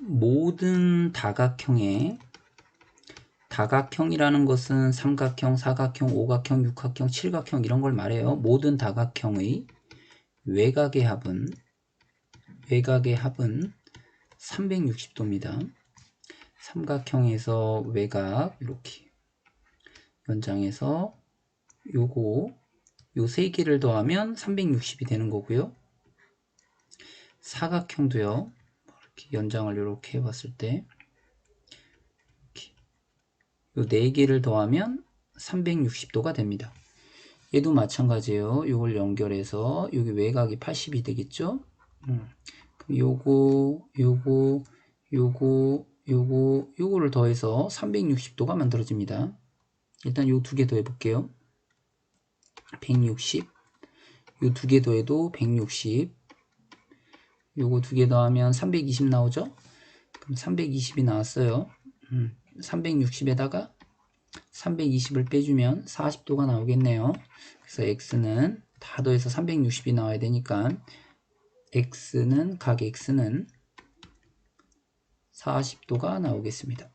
모든 다각형의 다각형이라는 것은 삼각형, 사각형, 오각형, 육각형, 칠각형 이런 걸 말해요. 모든 다각형의 외곽의 합은 외곽의 합은 360도입니다. 삼각형에서 외곽 이렇게 연장해서 요거 요 세 개를 더하면 360이 되는 거고요. 사각형도요. 연장을 이렇게 해봤을 때요네 개를 더하면 360도가 됩니다. 얘도 마찬가지예요. 요걸 연결해서 여기 외곽이 80이 되겠죠? 음. 요거, 요거, 요거, 요거, 요거를 더해서 360도가 만들어집니다. 일단 요 두 개 더해 볼게요. 160. 요 두 개 더해도 160. 요거 두 개 더하면 320 나오죠? 그럼 320이 나왔어요. 음. 360에다가 320을 빼주면 40도가 나오겠네요. 그래서 x는 다 더해서 360이 나와야 되니까 x는 각 x는 40도가 나오겠습니다.